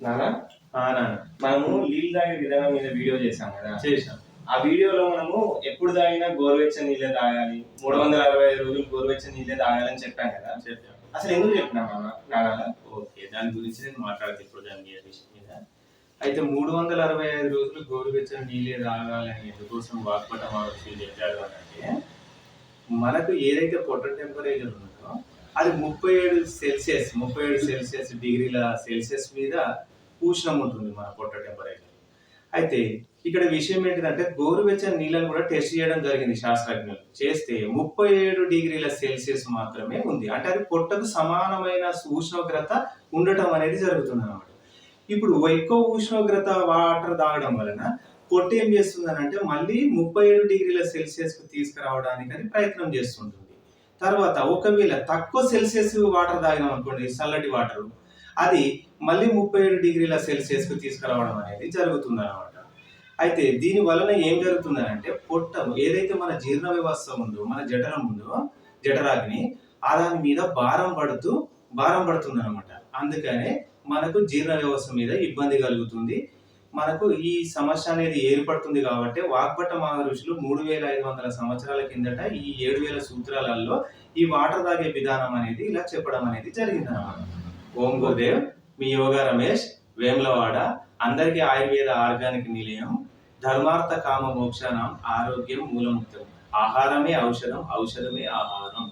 నానా? మనము నీళ్ళు తాగే విధానం మీద వీడియో చేసాం కదా. చేసాం ఆ వీడియోలో మనము ఎప్పుడు తాగినా గోరువెచ్చని నీళ్ళే తాగాలి. మూడు వందల అరవై ఐదు రోజులు గోరువెచ్చని నీళ్ళే తాగాలని చెప్పాం కదా. చెప్పాం. అసలు ఎందుకు చెప్పినా నాన్న? ఓకే దాని గురించి నేను మాట్లాడతాను ఇప్పుడు దాని మీద విషయం మీద. అయితే మూడు వందల అరవై ఐదు రోజులు గోరువెచ్చని నీళ్ళే తాగాలని ఎందుకోసం వాక్పట చెప్పారు అని అంటే మనకు ఏదైతే పొట్ట టెంపరేచర్ ఉన్నదో అది ముప్పై ఏడు సెల్సియస్ ముప్పై ఏడు సెల్సియస్ డిగ్రీల సెల్సియస్ మీద ఉష్ణం ఉంటుంది మన పొట్ట టెంపరేచర్. అయితే ఇక్కడ విషయం ఏంటంటే గోరువెచ్చని నీళ్ళను కూడా టెస్ట్ చేయడం జరిగింది శాస్త్రజ్ఞులు. చేస్తే ముప్పై ఏడు డిగ్రీల సెల్సియస్ మాత్రమే ఉంది. అంటే అది పొట్టకు సమానమైన ఉష్ణోగ్రత ఉండటం అనేది జరుగుతుంది అనమాట ఇప్పుడు ఎక్కువ ఉష్ణోగ్రత వాటర్ తాగడం వలన పొట్ట ఏం చేస్తుంది అంటే మళ్ళీ ముప్పై ఏడు డిగ్రీల సెల్సియస్ తీసుకురావడానికి అది ప్రయత్నం చేస్తుంటుంది. తర్వాత ఒకవేళ తక్కువ సెల్సియస్ వాటర్ తాగినాం అనుకోండి చల్లటి వాటర్ అది మళ్ళీ ముప్పై ఏడు డిగ్రీల సెల్సియస్కు తీసుకురావడం అనేది జరుగుతుంది అనమాట అయితే దీని వలన ఏం జరుగుతుందనంటే పొట్ట ఏదైతే మన జీర్ణ వ్యవస్థ ఉందో మన జఠరం ఉందో జఠరాగ్ని ఆ దాని మీద భారం పడుతూ భారం పడుతుంది అనమాట అందుకనే మనకు జీర్ణ వ్యవస్థ మీద ఇబ్బంది కలుగుతుంది. మనకు ఈ సమస్య అనేది ఏర్పడుతుంది కాబట్టి వాగ్భట మహర్షులు మూడు వేల ఐదు వందల సంవత్సరాల కిందట ఈ ఏడు వేల సూత్రాలలో ఈ వాటర్ తాగే విధానం అనేది ఇలా చెప్పడం అనేది జరిగింది అనమాట ఓం గురుదేవ్ మీ యోగా రమేష్ వేములవాడ అందరికీ ఆయుర్వేద ఆర్గానిక్ నిలయం ధర్మార్థ కామ మోక్షానం ఆరోగ్యం మూలముక్తం. ఆహారమే ఔషధం ఔషధమే ఆహారం.